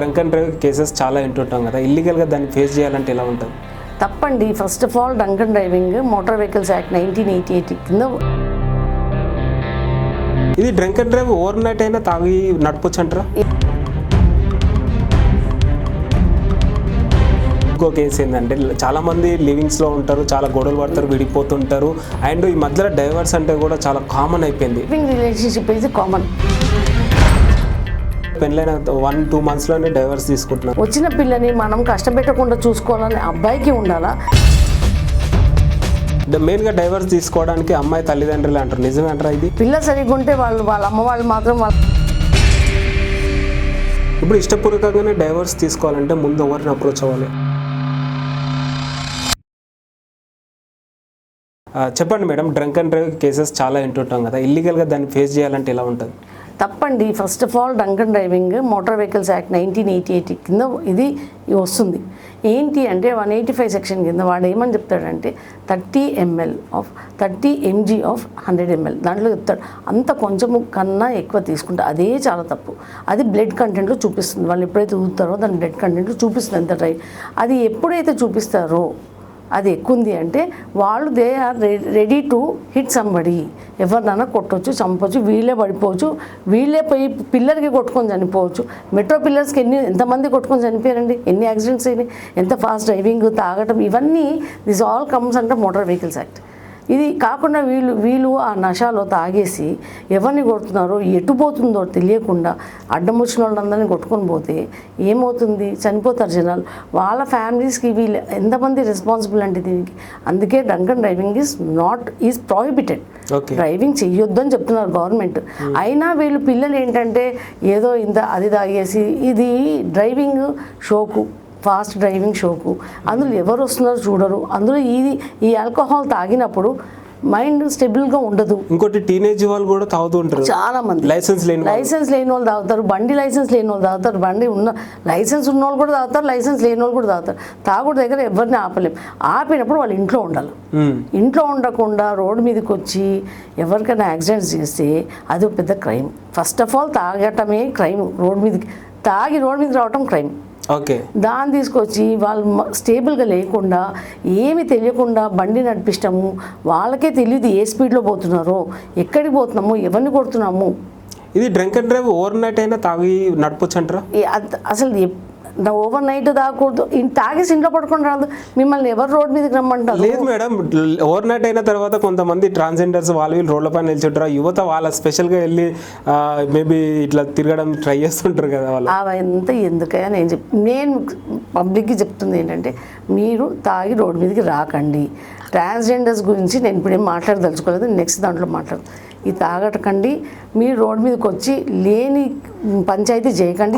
Drunk and drive cases చాలా వింటుంటాం కదా. ఇల్లీగల్గా దాన్ని ఫేస్ చేయాలంటే ఎలా ఉంటుంది? తప్పండి. First of all drunken driving motor vehicles act nineteen eighty eight కింద ఇది drunk and drive over night అయినా తాగి నడపొచ్చు అంటారా? ఇంకో కేసు ఏంటంటే చాలా మంది లివింగ్స్లో ఉంటారు చాలా గొడవలు పడతారు విడిపోతుంటారు. అండ్ ఈ మధ్యలో డైవర్స్ అంటే కూడా చాలా కామన్ అయిపోయింది. రిలేషన్షిప్ ఇది కామన్ పెళ్ళైన వన్ టూ మంత్స్లోనే డైవర్స్ తీసుకుంటున్నారు వచ్చిన పిల్లని మనం కష్టపెట్టకుండా చూసుకోవాలని అబ్బాయికి ఉండాలా? మెయిన్గా డైవర్స్ తీసుకోవడానికి అమ్మాయి తల్లిదండ్రులు అంటారు. నిజమే అంటారా ఇది? పిల్ల సరిగ్గా ఉంటే వాళ్ళు వాళ్ళ అమ్మ వాళ్ళు మాత్రం వాళ్ళ ఇప్పుడు ఇష్టపూర్వకంగానే డైవర్స్ తీసుకోవాలంటే ముందు ఎవరిని అప్రోచ్ అవ్వాలి? చెప్పండి madam drunk and drive cases చాలా వింటుంటాం కదా. ఇల్లీగల్గా దాన్ని ఫేస్ చేయాలంటే ఎలా ఉంటుంది? తప్పండి. First of all drunken driving motor vehicles act nineteen eighty eight కింద ఇది వస్తుంది. ఏంటి అంటే వన్ ఎయిటీ ఫైవ్ సెక్షన్ కింద వాడు ఏమని చెప్తాడంటే thirty ML of thirty MG of hundred ML దాంట్లో చెప్తాడు అంత కొంచెము కన్నా ఎక్కువ తీసుకుంటే. అదే చాలా తప్పు. అది బ్లడ్ కంటెంట్లో చూపిస్తుంది. వాళ్ళు ఎప్పుడైతే ఊతారో దాని బ్లడ్ కంటెంట్లో చూపిస్తుంది ఎంత డ్రై అది ఎప్పుడైతే చూపిస్తారో అది ఎక్కువ ఉంది అంటే వాళ్ళు they are ready to hit somebody. ఎవరినైనా కొట్టవచ్చు చంపవచ్చు వీళ్ళే పడిపోవచ్చు వీళ్ళే పోయి పిల్లర్కి కొట్టుకొని చనిపోవచ్చు. మెట్రో పిల్లర్స్కి ఎన్ని ఎంతమంది కొట్టుకొని చనిపోయారండి? ఎన్ని యాక్సిడెంట్స్ అయినాయి? ఎంత ఫాస్ట్ డ్రైవింగ్ తాగటం? ఇవన్నీ దిస్ ఆల్ కమ్స్ అంటే మోటార్ వెహికల్స్ యాక్ట్. ఇది కాకుండా వీళ్ళు వీళ్ళు ఆ నషాలో తాగేసి ఎవరిని కొడుతున్నారో ఎటు పోతుందో తెలియకుండా అడ్డం వచ్చిన వాళ్ళందరినీ కొట్టుకొని పోతే ఏమవుతుంది? చనిపోతారు జనాలు. వాళ్ళ ఫ్యామిలీస్కి వీళ్ళు ఎంతమంది రెస్పాన్సిబుల్ అంటే దీనికి? అందుకే drunken driving is not is prohibited driving చెయ్యొద్దు అని చెప్తున్నారు గవర్నమెంట్ అయినా వీళ్ళు పిల్లలు ఏంటంటే ఏదో ఇంత అది తాగేసి ఇది డ్రైవింగ్ షోకు ఫాస్ట్ డ్రైవింగ్ షోకు. అందులో ఎవరు వస్తున్నారో చూడరు. అందులో ఇది ఈ ఆల్కహాల్ తాగినప్పుడు మైండ్ స్టెబుల్గా ఉండదు. ఇంకోటి టీనేజ్ వాళ్ళు కూడా తాగుతూ ఉంటారు. చాలా మంది లైసెన్స్ లేని. లైసెన్స్ లేని వాళ్ళు తాగుతారు. బండి లైసెన్స్ లేని వాళ్ళు తాగుతారు. బండి ఉన్న లైసెన్స్ ఉన్న వాళ్ళు కూడా తాగుతారు. లైసెన్స్ లేని వాళ్ళు కూడా తాగుతారు. తాగుడు దగ్గర ఎవరిని ఆపలేం. ఆపినప్పుడు వాళ్ళు ఇంట్లో ఉండాలి. ఇంట్లో ఉండకుండా రోడ్డు మీదకి వచ్చి ఎవరికైనా యాక్సిడెంట్స్ చేస్తే అది పెద్ద క్రైమ్. ఫస్ట్ ఆఫ్ ఆల్ తాగటమే క్రైమ్. రోడ్డు మీదకి తాగి రోడ్డు మీదకి రావటం క్రైమ్. ఓకే. దాన్ని తీసుకొచ్చి వాళ్ళు స్టేబుల్గా లేకుండా ఏమి తెలియకుండా బండి నడిపిస్తాము వాళ్ళకే తెలియదు ఏ స్పీడ్లో పోతున్నారో ఎక్కడికి పోతున్నాము ఎవరిని కొడుతున్నాము. ఇది drunk and drive over night అయినా తాగి నడపొచ్చు అంటారా అసలు ఓవర్ నైట్ తాగకూడదు తాగేసి ఇంట్లో పడుకొని రాదు. మిమ్మల్ని ఎవరు రోడ్డు మీదకి రమ్మంటారు? లేదు మేడం ఓవర్ నైట్ అయిన తర్వాత కొంతమంది ట్రాన్స్జెండర్స్ వాళ్ళు వీళ్ళు రోడ్ల పైన నిల్చుంటారు. యువత వాళ్ళ స్పెషల్గా వెళ్ళి మేబీ ఇట్లా తిరగడం ట్రై చేస్తుంటారు కదా వాళ్ళు. అవంతా ఎందుకయ్యా నేను చెప్ నేను పబ్లిక్కి చెప్తుంది ఏంటంటే మీరు తాగి రోడ్డు మీదకి రాకండి. ట్రాన్స్జెండర్స్ గురించి నేను ఇప్పుడేం మాట్లాడదలుచుకోలేదు నెక్స్ట్ దాంట్లో మాట్లాడు ఈ తాగటకండి మీరు రోడ్డు మీదకి వచ్చి లేని పంచాయతీ చేయకండి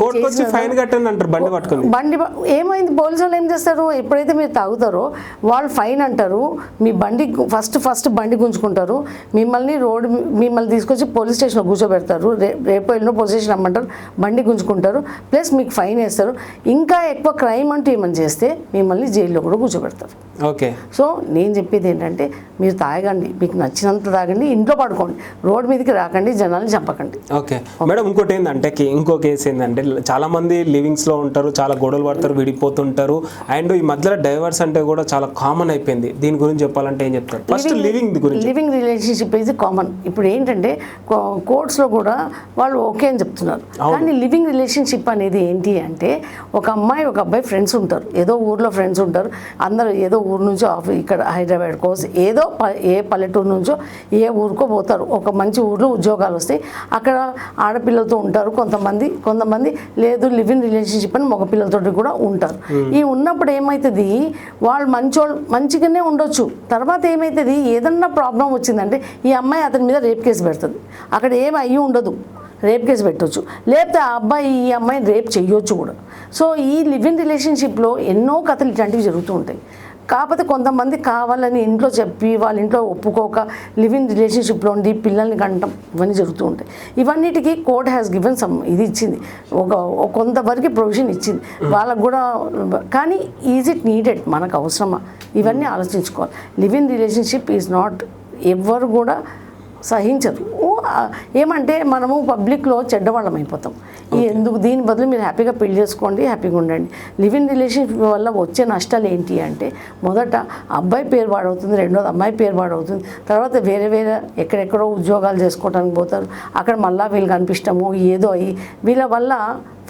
ఫైన్ కట్టండి అంటారు బండి పట్టుకొని. బండి ఏమైంది పోలీసు వాళ్ళు ఏం చేస్తారు? ఎప్పుడైతే మీరు తాగుతారో వాళ్ళు ఫైన్ అంటారు మీ బండి ఫస్ట్ ఫస్ట్ బండి గుంజుకుంటారు మిమ్మల్ని రోడ్డు మీ- మిమ్మల్ని తీసుకొచ్చి పోలీస్ స్టేషన్లో కూర్చోబెడతారు రేపు వెళ్ళిన పోలీస్ స్టేషన్ రమ్మంటారు బండి గుంజుకుంటారు ప్లస్ మీకు ఫైన్ వేస్తారు. ఇంకా ఎక్కువ క్రైమ్ అంటూ ఏమని చేస్తే మిమ్మల్ని జైల్లో కూడా కూర్చోబెడతారు. ఓకే. సో నేను చెప్పేది ఏంటంటే మీరు తాగండి మీకు నచ్చినంత తాగండి ఇంట్లో పడుకోండి రోడ్డు మీదకి రాకండి జనాల్ని చంపకండి. ఓకే. మేడం ఇంకోటి ఏంటంటే కే- ఇంకో కేసు ఏంటంటే చాలా మంది లివింగ్స్లో ఉంటారు చాలా గొడవలు పడతారు విడిపోతుంటారు. అండ్ ఈ మధ్యలో డైవర్స్ అంటే కూడా చాలా కామన్ అయిపోయింది. దీని గురించి చెప్పాలంటే ఏం చెప్తారు? ఫస్ట్ లివింగ్ గురించి. లివింగ్ రిలేషన్షిప్ ఇది కామన్ ఇప్పుడు ఏంటంటే కోర్ట్స్లో కూడా వాళ్ళు ఓకే అని చెప్తున్నారు. కానీ లివింగ్ రిలేషన్షిప్ అనేది ఏంటి అంటే ఒక అమ్మాయి ఒక అబ్బాయి ఫ్రెండ్స్ ఉంటారు. ఏదో ఊర్లో ఫ్రెండ్స్ ఉంటారు. అందరూ ఏదో ఊరు నుంచో ఇక్కడ హైదరాబాద్ కోసం ఏదో ఏ పల్లెటూరు నుంచో ఏ ఊరికో పోతారు. ఒక మంచి ఊర్లో ఉద్యోగాలు వస్తాయి. అక్కడ ఆడపిల్లలతో ఉంటారు. కొంతమంది కొంతమంది లేదు లివ్ ఇన్ రిలేషన్షిప్ అని మగపిల్లలతో కూడా ఉంటారు. ఈ ఉన్నప్పుడు ఏమవుతుంది వాళ్ళు మంచోళ్ళు మంచిగానే ఉండొచ్చు. తర్వాత ఏమవుతుంది ఏదన్నా ప్రాబ్లం వచ్చిందంటే ఈ అమ్మాయి అతని మీద రేప్ కేసు పెడుతుంది. అక్కడ ఏమి అయ్యి ఉండదు. రేప్ కేసు పెట్టొచ్చు. లేకపోతే ఆ అబ్బాయి ఈ అమ్మాయిని రేప్ చేయొచ్చు కూడా. సో ఈ లివ్ ఇన్ రిలేషన్షిప్లో ఎన్నో కథలు ఇట్లాంటివి జరుగుతూ ఉంటాయి. కాకపోతే కొంతమంది కావాలని ఇంట్లో చెప్పి వాళ్ళ ఇంట్లో ఒప్పుకోక లివ్ ఇన్ రిలేషన్షిప్లో ఉండి పిల్లల్ని కంటం ఇవన్నీ జరుగుతూ ఉంటాయి. ఇవన్నిటికీ కోర్ట్ హ్యాస్ గివెన్ సమ్ ఇది ఇచ్చింది. ఒక కొంతవరకు ప్రొవిజన్ ఇచ్చింది. వాళ్ళకు కూడా కానీ ఈజ్ ఇట్ నీడెడ్ మనకు అవసరమా? ఇవన్నీ ఆలోచించుకోవాలి. లివింగ్ రిలేషన్షిప్ ఈజ్ నాట్ ఎవరు కూడా సహించరు. ఏమంటే మనము పబ్లిక్లో చెడ్డవాళ్ళం అయిపోతాం. ఎందుకు దీని బదులు మీరు హ్యాపీగా పెళ్ళి చేసుకోండి హ్యాపీగా ఉండండి. లివ్ ఇన్ రిలేషన్షిప్ వల్ల వచ్చే నష్టాలు ఏంటి అంటే మొదట అబ్బాయి పేరు పాడవుతుంది రెండోది అమ్మాయి పేరు పాడవుతుంది. తర్వాత వేరే వేరే ఎక్కడెక్కడో ఉద్యోగాలు చేసుకోవడానికి పోతారు. అక్కడ మళ్ళీ వీళ్ళు కనిపిస్తాము ఏదో అయ్యి వీళ్ళ వల్ల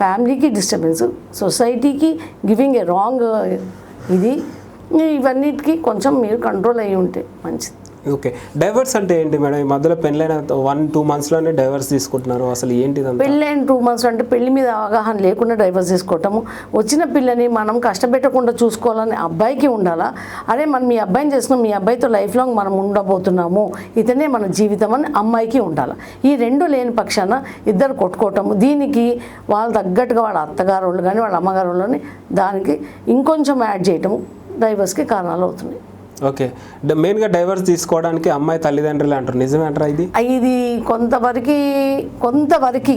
ఫ్యామిలీకి డిస్టర్బెన్స్ సొసైటీకి గివింగ్ ఏ రాంగ్ ఇది. ఇవన్నిటికీ కొంచెం మీరు కంట్రోల్ అయ్యి ఉంటే మంచిది. ఓకే. డైవర్స్ అంటే ఏంటి మేడం? ఈ మధ్యలో పెళ్ళైన వన్ టూ మంత్స్లోనే డైవర్స్ తీసుకుంటున్నారు. అసలు ఏంటి పెళ్ళైన టూ మంత్స్ అంటే పెళ్ళి మీద అవగాహన లేకుండా డైవర్స్ తీసుకోవటము. వచ్చిన పిల్లని మనం కష్టపెట్టకుండా చూసుకోవాలని అబ్బాయికి ఉండాలా? అరే మనం మీ అబ్బాయిని చేసుకుని మీ అబ్బాయితో లైఫ్ లాంగ్ మనం ఉండబోతున్నాము. ఇతనే మన జీవితం అని అమ్మాయికి ఉండాలి? ఈ రెండు లేని పక్షాన ఇద్దరు కొట్టుకోవటము. దీనికి వాళ్ళ తగ్గట్టుగా వాళ్ళ అత్తగారు వాళ్ళు కానీ వాళ్ళ అమ్మగారు వాళ్ళని దానికి ఇంకొంచెం యాడ్ చేయటము. డైవర్స్కి కారణాలు అవుతున్నాయి. ఓకే. మెయిన్గా డైవర్స్ తీసుకోవడానికి అమ్మాయి తల్లిదండ్రులు అంటారు. నిజమేంటారా ఇది? ఇది కొంతవరకు కొంతవరకు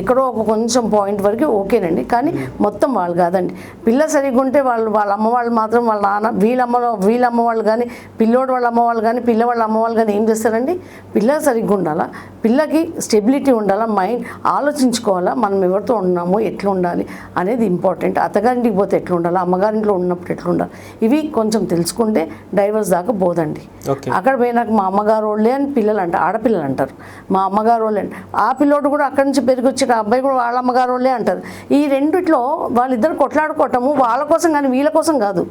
ఎక్కడో ఒక కొంచెం పాయింట్ వరకు ఓకేనండి. కానీ మొత్తం వాళ్ళు కాదండి. పిల్ల సరిగ్గా ఉంటే వాళ్ళు వాళ్ళ అమ్మ వాళ్ళు మాత్రం వాళ్ళ నాన్న వీళ్ళ అమ్మ వీళ్ళ అమ్మ వాళ్ళు కానీ పిల్లోడు వాళ్ళ అమ్మ వాళ్ళు కానీ పిల్ల వాళ్ళ అమ్మ వాళ్ళు కానీ ఏం చేస్తారండి? పిల్ల సరిగ్గా ఉండాలా? పిల్లకి స్టెబిలిటీ ఉండాలా? మైండ్ ఆలోచించుకోవాలా? మనం ఎవరితో ఉన్నామో ఎట్లా ఉండాలి అనేది ఇంపార్టెంట్ అత్తగారింటికి పోతే ఎట్లా ఉండాలి? అమ్మగారింట్లో ఉన్నప్పుడు ఎట్లా ఉండాలి? ఇవి కొంచెం తెలుసుకుంటే డైవర్స్ దాకా పోదండి. అక్కడ పోయినాక మా అమ్మగారు వాళ్ళే అని పిల్లలు అంటారు ఆడపిల్లలు అంటారు. మా అమ్మగారు వాళ్ళే. ఆ పిల్లోడు కూడా అక్కడి నుంచి పెరిగి వచ్చి ఆ అబ్బాయి కూడా వాళ్ళ అమ్మగారు వాళ్ళే అంటారు. ఈ రెండిట్లో వాళ్ళిద్దరు కొట్లాడుకోవటము వాళ్ళ కోసం కానీ వీళ్ళ కోసం కాదు.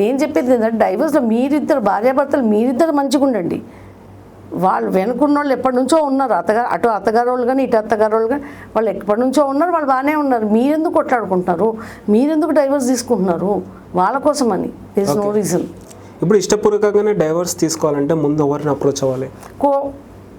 నేను చెప్పేది ఏంటంటే డైవర్స్లో మీరిద్దరు భార్యాభర్తలు మీరిద్దరు మంచిగా ఉండండి. వాళ్ళు వెనుకున్న వాళ్ళు ఎప్పటి నుంచో ఉన్నారు. అత్తగారు అటు అత్తగారు వాళ్ళు కానీ ఇటు అత్తగారు వాళ్ళు కానీ వాళ్ళు ఎప్పటి నుంచో ఉన్నారు వాళ్ళు బాగానే ఉన్నారు. మీరెందుకు కొట్లాడుకుంటున్నారు? మీరెందుకు డైవర్స్ తీసుకుంటున్నారు? వాళ్ళ కోసమని దిస్ నో రీజన్ ఇప్పుడు ఇష్టపూర్వకంగానే డైవర్స్ తీసుకోవాలంటే ముందు ఎవరిని అప్రోచ్ అవ్వాలి? కో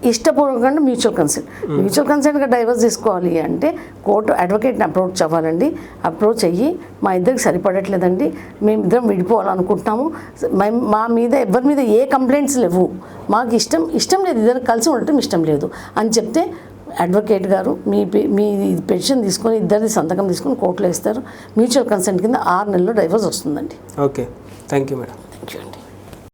ఇష్టపూర్వకంగా మ్యూచువల్ కన్సెంట్. మ్యూచువల్ కన్సెంట్గా డైవర్స్ తీసుకోవాలి అంటే కోర్టు అడ్వకేట్ని అప్రోచ్ అవ్వాలండి. అప్రోచ్ అయ్యి మా ఇద్దరికి సరిపడట్లేదండి. మేమిద్దరం విడిపోవాలనుకుంటున్నాము. మేం- మీద ఎవరి మీద ఏ కంప్లైంట్స్ లేవు. మాకు ఇష్టం ఇష్టం లేదు. ఇద్దరు కలిసి ఉండటం ఇష్టం లేదు. అని చెప్తే అడ్వకేట్ గారు మీ మీ పెన్షన్ తీసుకొని ఇద్దరిది సంతకం తీసుకొని కోర్టులో ఇస్తారు మ్యూచువల్ కన్సెంట్ కింద ఆరు నెలల్లో డైవర్స్ వస్తుందండి. Okay. Thank you madam. Thank you అండి.